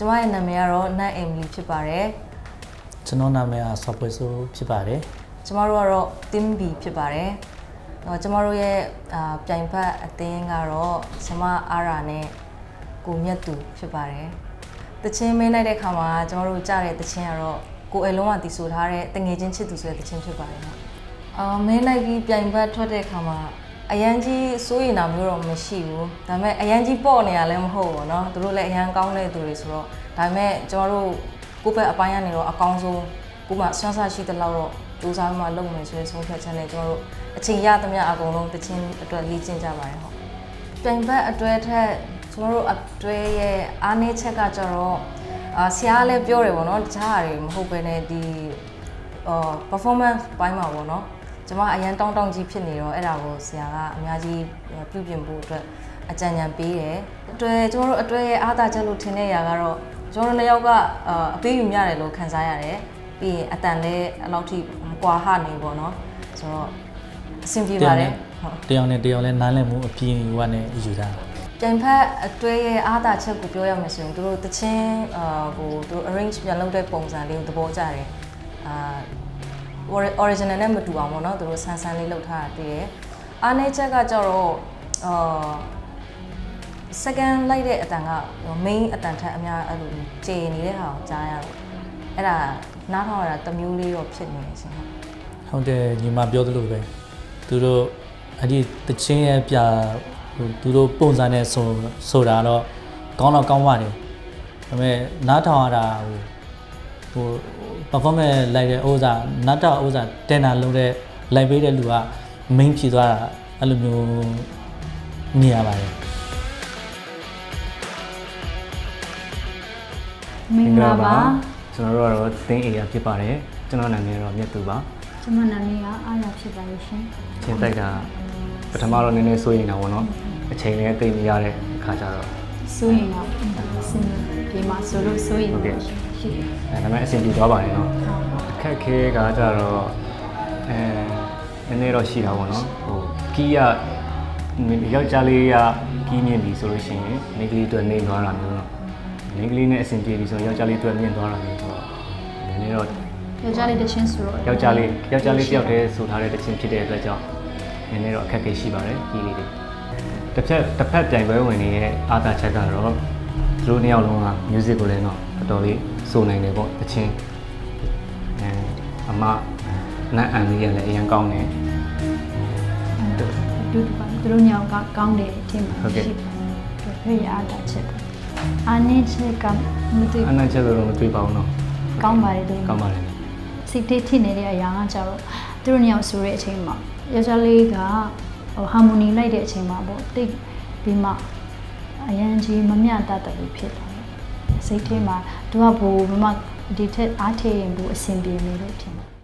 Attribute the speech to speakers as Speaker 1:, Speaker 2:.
Speaker 1: ကျမရဲ့နာမည်ကတော့နတ်အင်မလီဖြစ်ပါတယ်
Speaker 2: ကျွန်တော်နာမည်က software ဆိုဖြစ်ပါတယ်
Speaker 1: ကျမတို့ကတော့ team B ဖြစ်ပါတယ်ဟောကျမတို့ရဲ့အာပြိုင်ဖက်အသင်းကတော့ဆမအာရာနဲ့ကိုမြတ်သူဖြစ်ပါတယ်တချင်းမင်းလိုက်တဲ့ခါမှာကျမတို့ကြားတဲ့တချင်းကတော့ကိုယ်အလုံးကတီဆိုထားတဲ့တငယ်ချင်းချစ်သူဆိုတဲ့တချင်းဖြစ်ပါတယ်ဟုတ်အာမင်းလိုက်ပြီးပြိုင်ဖက်ထွက်တဲ့ခါမှာ အရန်ကြီးစိုးရိမ်တာမျိုးတော့မရှိဘူးဒါပေမဲ့အရန်ကြီးပေါ့နေရလည်းမဟုတ်ဘူးเนาะသူတို့လည်းအရန်ကောင်းတဲ့သူတွေဆိုတော့ဒါပေမဲ့ကျမတို့ကိုယ့်ဘက်အပိုင်းကနေတော့အကောင်းဆုံးကိုယ်မှဆွမ်းဆရှိတဲ့လောက်တော့စူးစမ်းမှလုပ်မယ်ဆိုတဲ့ဆုံးဖြတ်ချက်နဲ့ကျမတို့အချိန်ရသမျှအကုန်လုံးတချင်းအတွက်လေ့ကျင့်ကြပါတယ်ဟုတ်ပြိုင်ဘက်အတွဲထက်ကျမတို့အတွဲရဲ့အားနည်းချက်ကကြတော့အာဆရာကလည်းပြောတယ်ဗောနော်တခြားဟာတွေမဟုတ်ဘဲနဲ့ဒီအော် performance ပိုင်းမှာဗောနော် ကျမအရန်တောင်းတောင်းကြီးဖြစ်နေတော့အဲ့ဒါကိုဆရာကအများကြီးပြုပြင်ဖို့အတွက်အကြံဉာဏ်ပေးတယ်အတွဲကျမတို့အတွဲရဲ့အားသာချက်လို့ထင်တဲ့ຢာကတော့ကျမတို့နှစ်ယောက်ကအအပေးယူရတယ်လို့ခံစားရတယ်ပြီးရင်အတန်လည်းအဲ့လောက်ထိမကွာဟနေပေါ့နော်ဆိုတော့အဆင်ပြေပါတယ်ဟုတ်
Speaker 2: တယောက်နဲ့တယောက်လဲနားလည်မှုအပြည့်အဝနဲ့ယူတာ
Speaker 1: ပြိုင်ဖက်အတွဲရဲ့အားသာချက်ကိုပြောရမယ်ဆိုရင်တို့တချင်းအာဟိုတို့ arrange ပြန်လုပ်တဲ့ပုံစံလေးကိုသဘောကျတယ်အာ ori- original နဲ့မတူအောင်ပေါ့နော်တို့ဆန်းဆန်းလေးလုပ်ထားတာတွေ့ရအားနည်းချက်ကကြတော့အာ second လိုက်တဲ့အတန်က main အတန်ထက်အများအဲ့လိုကျေနေတဲ့ဟာကိုကြားရတော့အဲ့ဒါနားထောင်ရတာတစ်မျိုးလေးတော့ဖြစ်နေတယ်ရှင်ဟုတ်
Speaker 2: ဟုတ်တယ်ညီမပြောသလိုပဲသူတို့အဲ့ဒီတချင်းရဲ့ပြဟိုသူတို့ပုံစံနဲ့ဆိုဆိုတာတော့ကောင်းတော့ကောင်းပါတယ်ဒါပေမဲ့နားထောင်ရတာဟို ဟို performance လိုက်တဲ့ဥစ္စာနားထောင်ဥစ္စာတင်တာလုပ်တဲ့လိုက်ပေးတဲ့လူက main ဖြည့်သွားတာအဲ့လိုမျိုးမြင်ရပါတယ်
Speaker 3: မင်္ဂလာပါ
Speaker 4: ကျွန်တော်တို့ကတော့သင်း area ဖြစ်ပါတယ်ကျွန်တော်နာမည်ကတော့မြတ်သူပါ
Speaker 3: ကျွန်မနာမည်ကအားရဖြစ်ပါရဲ့ရှင်
Speaker 4: ချင်းတိုက်ကပထမတော့နည်းနည်းစိုးရိမ်တာပေါ့နော်အချိန်လည်းသိမရတဲ့အခါကျတော့
Speaker 3: စိုးရင်တော့အစင်ဒီမှာဆိုလို့စိုးရင်
Speaker 4: ဟုတ်ကဲ့
Speaker 3: ရှိတယ်
Speaker 4: အဲဒါပေမဲ့အဆင်ပြေသွားပါတယ်နော်အခက်အခဲကကျတော့အဲနည်းနည်းတော့ရှိတာပေါ့နော်ဟိုကီးရယောက်ျားလေးကကီးမြင့်ပြီဆိုလို့ရှိရင်မိန်းကလေးအတွက်နေသွားတာမျိုးနော်မိန်းကလေးနဲ့အဆင်ပြေပြီဆိုရင်ယောက်ျားလေးအတွက်မြင့်သွားတာမျိုးဆိုတော့နည်းနည်းတော့
Speaker 3: ယောက်ျားလေးတစ်ချင်းဆိုတော့
Speaker 4: ယောက်ျားလေးယောက်ျားလေးတယောက်တည်းဆိုထားတဲ့တခြင်းဖြစ်တဲ့အတွက်ကြောင့်နည်းနည်းတော့အခက်အခဲရှိပါတယ်ကြီးလေးတွေ တစ်ဖက်တစ်ဖက်ပြိုင်ပွဲဝင်နေရဲ့အာသာချက်ကတော့သူတို့နှစ်ယောက်လုံးက music ကိုလည်းတော့တော်တော်လေးစိုးနိုင်တယ်ပေါ့တခြင်းအဲအမနတ်အန်လေးရလည်းအရင်ကောင်းတယ်
Speaker 3: ဒုတိယသူတို့ညောင်ကကောင်းတယ်အထင်မှာ
Speaker 4: ဟုတ်ကဲ့
Speaker 3: ရှိတယ်ဖေးရအားတာချက်အာနေချက်ကမသိ
Speaker 4: အနတ်ချက်တော့မတွေ့ပါဘူးနော်
Speaker 3: ကောင်းပါတယ်တဲ့
Speaker 4: ကောင်းပါတယ်
Speaker 3: စိတ်ထိထိနေတဲ့အရာကကြတော့သူတို့ညောင်ဆိုတဲ့အချိန်မှာယောက်ျားလေးက ဟိုဟာမိုနီလိုက်တဲ့အချိန်မှာပေါ့တိတ်ပြီးမှအရန်ကြီးမမျှတတ်တယ်လို့ဖြစ်သွားတယ်စိတ်ထဲမှာသူကဘိုးမမဒီထက်အားထည့်ရင်ဘိုးအဆင်ပြေမယ်လို့ထင်တယ်